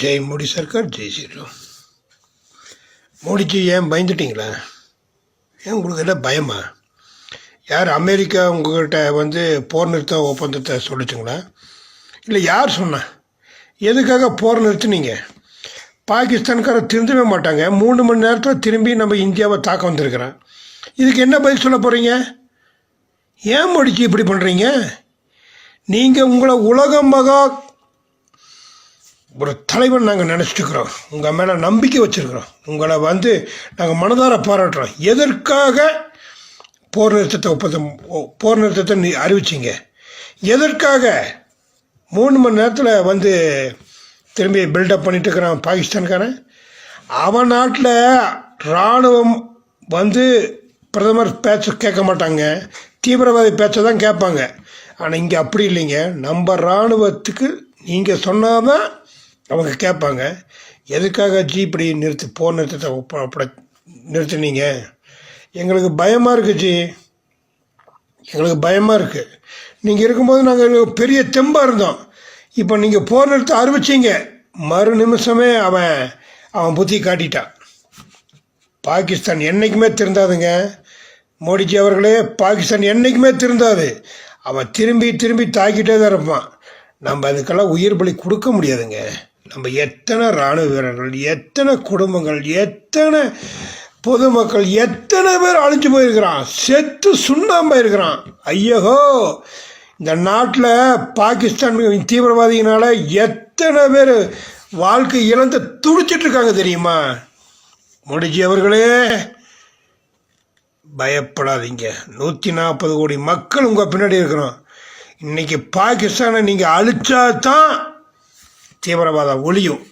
ஜெய் மோடி சர்க்கார் ஜெய் ஸ்ரீராம். மோடிஜி ஏன் பயந்துட்டீங்களா? ஏன் உங்களுக்கு எல்லாம் பயமா? யார் அமெரிக்கா உங்கள்கிட்ட வந்து போர் நிறுத்த ஒப்பந்தத்தை சொல்லிச்சுங்களா? இல்லை யார் சொன்னா? எதுக்காக போர் நிறுத்துனீங்க? பாகிஸ்தான்காரர் திருந்தவே மாட்டாங்க. மூணு மணி நேரத்தில் திரும்பி நம்ம இந்தியாவை தாக்க வந்திருக்கிறோம் இதுக்கு என்ன பதில் சொல்ல போகிறீங்க ஏன் மோடிஜி இப்படி பண்ணுறீங்க நீங்கள் உங்களை உலகம் மகா ஒரு தலைவன் நாங்கள் நினச்சிட்டுக்கிறோம். உங்கள் மேலே நம்பிக்கை வச்சுருக்குறோம். உங்களை வந்து நாங்கள் மனதார பாராட்டுறோம். எதற்காக போர் நிறுத்தத்தை ஒப்பந்தம் போர் நிறுத்தத்தை நீ அறிவிச்சிங்க? எதற்காக மூணு மணி நேரத்தில் வந்து திரும்பி பில்டப் பண்ணிட்டு இருக்கிறான் பாகிஸ்தான்காரன்? அவன் நாட்டில் இராணுவம் வந்து பிரதமர் பேச்ச கேட்க மாட்டாங்க. தீவிரவாதி பேச்சை தான் கேட்பாங்க. ஆனால் இங்கே அப்படி இல்லைங்க. நம்ம இராணுவத்துக்கு நீங்கள் சொன்னாதான் அவங்க கேட்பாங்க எதுக்காக ஜி இப்படி நிறுத்து போர் நிறுத்தத்தை அப்படி நிறுத்தினீங்க? எங்களுக்கு பயமாக இருக்குது ஜி எங்களுக்கு பயமாக இருக்குது நீங்கள் இருக்கும்போது நாங்கள் பெரிய தெம்பாக இருந்தோம். இப்போ நீங்கள் போர் நிறுத்த அறிவிச்சிங்க மறு நிமிஷமே அவன் அவன் புத்தி காட்டிட்டான். பாகிஸ்தான் என்றைக்குமே திருந்தாதுங்க. மோடிஜி அவர்களே பாகிஸ்தான் என்றைக்குமே திருந்தாது. அவன் திரும்பி திரும்பி தாக்கிட்டே தான் இருப்பான். நம்ம அதுக்கெல்லாம் உயிர் பலி கொடுக்க முடியாதுங்க. நம்ம எத்தனை இராணுவ வீரர்கள் எத்தனை குடும்பங்கள் எத்தனை பொதுமக்கள் எத்தனை பேர் அழிஞ்சு போயிருக்கிறான் செத்து சுண்ணாம்பா இருக்கிறான். ஐயோ இந்த நாட்டில் பாகிஸ்தான் தீவிரவாதியினால் எத்தனை பேர் வாழ்க்கை இழந்து துடிச்சிட்டு இருக்காங்க தெரியுமா? முடிஞ்சவர்களே அவர்களே பயப்படாதீங்க. நூற்றி நாற்பது கோடி மக்கள் உங்கள் பின்னாடி இருக்கிறோம். இன்றைக்கி பாகிஸ்தானை நீங்கள் அழிச்சா தான் தீவிரவாதம் ஒழியும்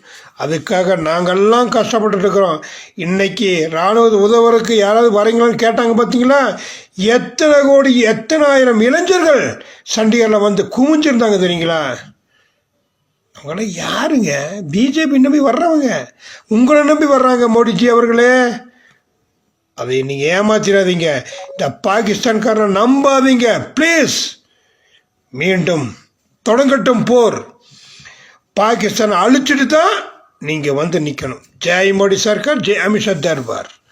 அதுக்காக நாங்கள்லாம் கஷ்டப்பட்டுட்டு இருக்கிறோம். இன்னைக்கு இராணுவ உதவுறதுக்கு யாராவது வரீங்களான்னு கேட்டாங்க பார்த்தீங்களா எத்தனை கோடி எத்தனை ஆயிரம் இளைஞர்கள் சண்டிகரில் வந்து குமிஞ்சிருந்தாங்க தெரியுங்களா? அவங்களாம் யாருங்க? பிஜேபி நம்பி வர்றவங்க. உங்களை நம்பி வர்றாங்க மோடிஜி அவர்களே. அதை நீங்கள் ஏமாத்திடாதீங்க இந்த பாகிஸ்தான்காரனை நம்பாதீங்க. ப்ளீஸ் மீண்டும் தொடங்கட்டும் போர். பாகிஸ்தான் அழிச்சிட்டு தான் நீங்கள் வந்து நிற்கணும் ஜெய் மோடி சர்க்கார் ஜெய் அமித்ஷா தர்பார்.